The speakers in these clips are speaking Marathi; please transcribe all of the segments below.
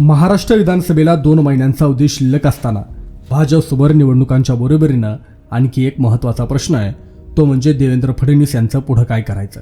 महाराष्ट्र विधानसभेला दोन महिन्यांचा अवधी शिल्लक असताना भाजपसोबत निवडणुकांच्या बरोबरीनं आणखी एक महत्त्वाचा प्रश्न आहे. तो म्हणजे देवेंद्र फडणवीस यांचं पुढं काय करायचं?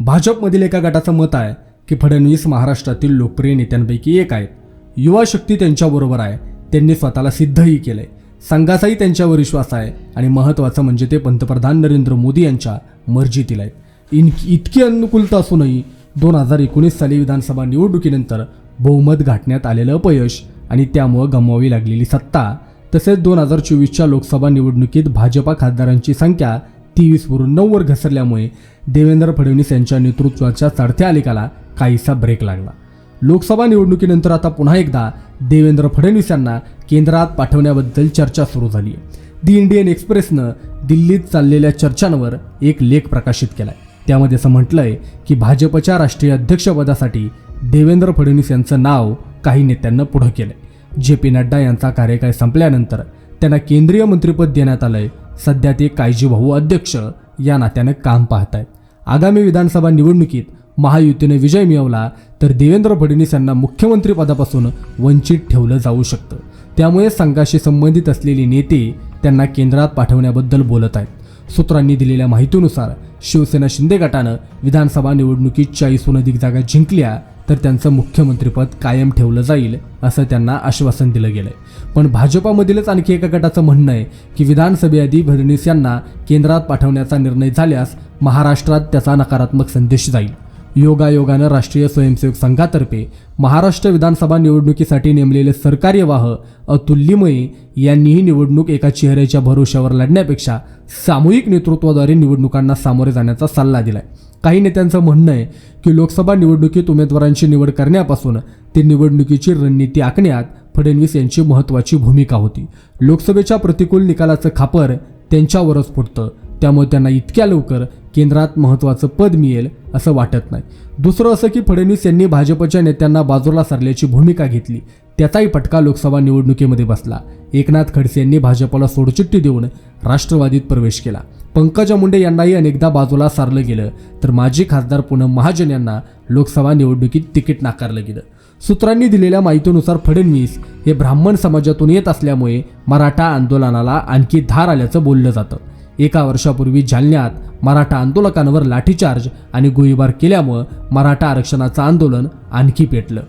भाजपमधील एका गटाचं मत आहे की फडणवीस महाराष्ट्रातील लोकप्रिय नेत्यांपैकी एक आहेत. युवा शक्ती त्यांच्याबरोबर आहे. त्यांनी स्वतःला सिद्धही केलंय. संघाचाही त्यांच्यावर विश्वास आहे आणि महत्त्वाचं म्हणजे ते पंतप्रधान नरेंद्र मोदी यांच्या मर्जीतील आहेत इन इतकी अनुकूलता असूनही दोन हजार एकोणीस साली विधानसभा निवडणुकीनंतर बहुमत गाठण्यात आलेलं अपयश आणि त्यामुळं गमवावी लागलेली सत्ता. तसेच दोन हजार चोवीसच्या लोकसभा निवडणुकीत भाजपा खासदारांची संख्या तेवीसवरून नऊवर घसरल्यामुळे देवेंद्र फडणवीस यांच्या नेतृत्वाच्या चढत्या आलेखाला काहीसा ब्रेक लागला. लोकसभा निवडणुकीनंतर आता पुन्हा एकदा देवेंद्र फडणवीस यांना केंद्रात पाठवण्याबद्दल चर्चा सुरू झाली आहे दी इंडियन एक्सप्रेसनं दिल्लीत चाललेल्या चर्चांवर एक लेख प्रकाशित केला आहे त्यामध्ये असं म्हटलंय की भाजपच्या राष्ट्रीय अध्यक्षपदासाठी देवेंद्र फडणवीस यांचं नाव काही नेत्यांना पुढं केलंय. जे पी नड्डा यांचा कार्यकाळ संपल्यानंतर त्यांना केंद्रीय मंत्रिपद देण्यात आलंय. सध्या ते काळजीभाऊ अध्यक्ष या नात्यानं काम पाहतायत. आगामी विधानसभा निवडणुकीत महायुतीने विजय मिळवला तर देवेंद्र फडणवीस यांना मुख्यमंत्रीपदापासून वंचित ठेवलं जाऊ शकतं. त्यामुळे संघाशी संबंधित असलेले नेते त्यांना केंद्रात पाठवण्याबद्दल बोलत आहेत. सूत्रांनी दिलेल्या माहितीनुसार शिवसेना शिंदे गटानं विधानसभा निवडणुकीत चाळीसहून अधिक जागा जिंकल्या तर त्यांचं मुख्यमंत्रीपद कायम ठेवलं जाईल असं त्यांना आश्वासन दिलं गेलंय. पण भाजपामधीलच आणखी एका गटाचं म्हणणं आहे की विधानसभेआधी फडणवीस यांना केंद्रात पाठवण्याचा निर्णय झाल्यास महाराष्ट्रात त्याचा नकारात्मक संदेश जाईल. योगायोगानं राष्ट्रीय स्वयंसेवक संघातर्फे महाराष्ट्र विधानसभा निवडणुकीसाठी नेमलेले सरकार्यवाह अतुल्यमयी यांनीही निवडणूक एका चेहऱ्याच्या भरोश्यावर लढण्यापेक्षा सामूहिक नेतृत्वाद्वारे निवडणुकांना सामोरे जाण्याचा सल्ला दिलाय. काही नेत्यांचं म्हणणं आहे की लोकसभा निवडणुकीत उमेदवारांची निवड करण्यापासून ते निवडणुकीची रणनीती आखण्यात फडणवीस यांची महत्त्वाची भूमिका होती. लोकसभेच्या प्रतिकूल निकालाचं खापर त्यांच्यावरच फुटतं. त्यामुळे त्यांना इतक्या लवकर केंद्रात महत्त्वाचं पद मिळेल असं वाटत नाही. दुसरं असं की फडणवीस यांनी भाजपच्या नेत्यांना बाजूला सरल्याची भूमिका घेतली. त्याचाही फटका लोकसभा निवडणुकीमध्ये बसला. एकनाथ खडसे यांनी भाजपला सोडचिट्टी देऊन राष्ट्रवादीत प्रवेश केला. पंकजा मुंडे यांनाही अनेकदा बाजूला सारलं गेलं तर माजी खासदार पूनम महाजन यांना लोकसभा निवडणुकीत तिकीट नाकारलं गेलं. सूत्रांनी दिलेल्या माहितीनुसार फडणवीस हे ब्राह्मण समाजातून येत असल्यामुळे मराठा आंदोलनाला आणखी धार आल्याचं बोललं जातं. एका वर्षापूर्वी जालन्यात मराठा आंदोलकांवर लाठीचार्ज आणि गोळीबार केल्यामुळं मराठा आरक्षणाचं आंदोलन आणखी पेटलं.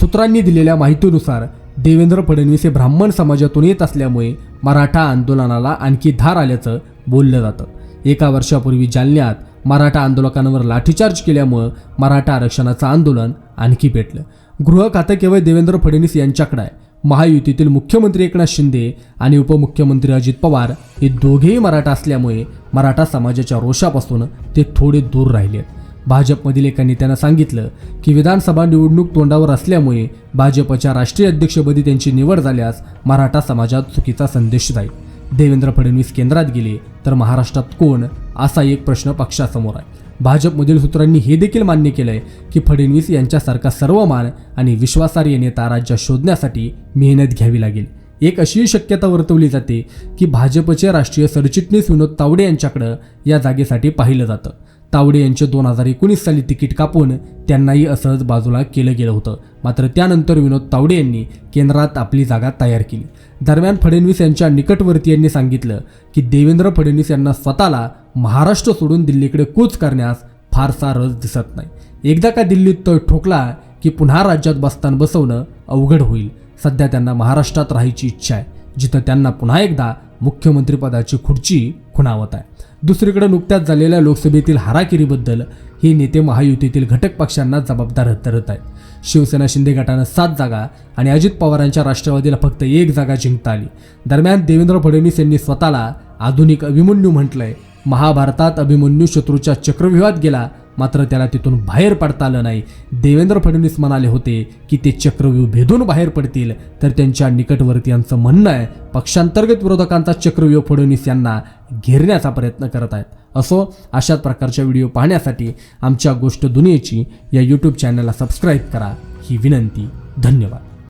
सूत्रांनी दिलेल्या माहितीनुसार देवेंद्र फडणवीस हे ब्राह्मण समाजातून येत असल्यामुळे मराठा आंदोलनाला आणखी धार आल्याचं बोललं जातं. एका वर्षापूर्वी जालन्यात मराठा आंदोलकांवर लाठीचार्ज केल्यामुळं मराठा आरक्षणाचं आंदोलन आणखी पेटलं. गृह खातं केवळ देवेंद्र फडणवीस यांच्याकडे आहे महायुतीतील मुख्यमंत्री एकनाथ शिंदे आणि उपमुख्यमंत्री अजित पवार हे दोघेही मराठा असल्यामुळे मराठा समाजाच्या रोषापासून ते थोडे दूर राहिले. भाजपमधील एका नेत्यानं सांगितलं की विधानसभा निवडणूक तोंडावर असल्यामुळे भाजपच्या राष्ट्रीय अध्यक्षपदी त्यांची निवड झाल्यास मराठा समाजात चुकीचा संदेश जाईल. देवेंद्र फडणवीस केंद्रात गेले तर महाराष्ट्रात कोण? असा एक प्रश्न पक्षासमोर आहे. भाजपमधील सूत्रांनी हे देखील मान्य केलंय की फडणवीस यांच्यासारखा सर्वमान आणि विश्वासार्ह नेता राज्यात शोधण्यासाठी मेहनत घ्यावी लागेल. एक अशीही शक्यता वर्तवली जाते की भाजपचे राष्ट्रीय सरचिटणीस विनोद तावडे यांच्याकडं या जागेसाठी पाहिलं जातं. तावडे यांचे दोन हजार एकोणीस साली तिकीट कापून त्यांनाही असंच बाजूला केलं गेलं होतं. मात्र त्यानंतर विनोद तावडे यांनी केंद्रात आपली जागा तयार केली. दरम्यान फडणवीस यांच्या निकटवर्ती यांनी सांगितलं की देवेंद्र फडणवीस यांना स्वतःला महाराष्ट्र सोडून दिल्लीकडे कूच करण्यास फारसा रस दिसत नाही. एकदा का दिल्लीत तळ ठोकला की पुन्हा राज्यात बस्तान बसवणं अवघड होईल. सध्या त्यांना महाराष्ट्रात राहायची इच्छा आहे जिथं त्यांना पुन्हा एकदा मुख्यमंत्रीपदाची खुर्ची खुणावत आहे. दुसरीकडे नुकत्याच झालेल्या लोकसभेतील हाराकिरीबद्दल हे नेते महायुतीतील घटक पक्षांना जबाबदार धरत आहेत. शिवसेना शिंदे गटानं सात जागा आणि अजित पवारांच्या राष्ट्रवादीला फक्त एक जागा जिंकता आली. दरम्यान देवेंद्र फडणवीस यांनी स्वतःला आधुनिक अभिमन्यू म्हटलंय. महाभारतात अभिमन्यू शत्रूच्या चक्रव्यूहात गेला मात्र त्याला तिथून बाहेर पडता आलं नाही. देवेंद्र फडणवीस म्हणाले होते की ते चक्रव्यूह भेदून बाहेर पडतील. तर त्यांच्या निकटवर्तीयांचं म्हणणं आहे पक्षांतर्गत विरोधकांचा चक्रव्यूह फडणवीस यांना घेरण्याचा प्रयत्न करत आहेत. असो अशाच प्रकारच्या व्हिडिओ पाहण्यासाठी आमच्या गोष्ट दुनियेची या यूट्यूब चॅनलला सबस्क्राईब करा. ही विनंती. धन्यवाद.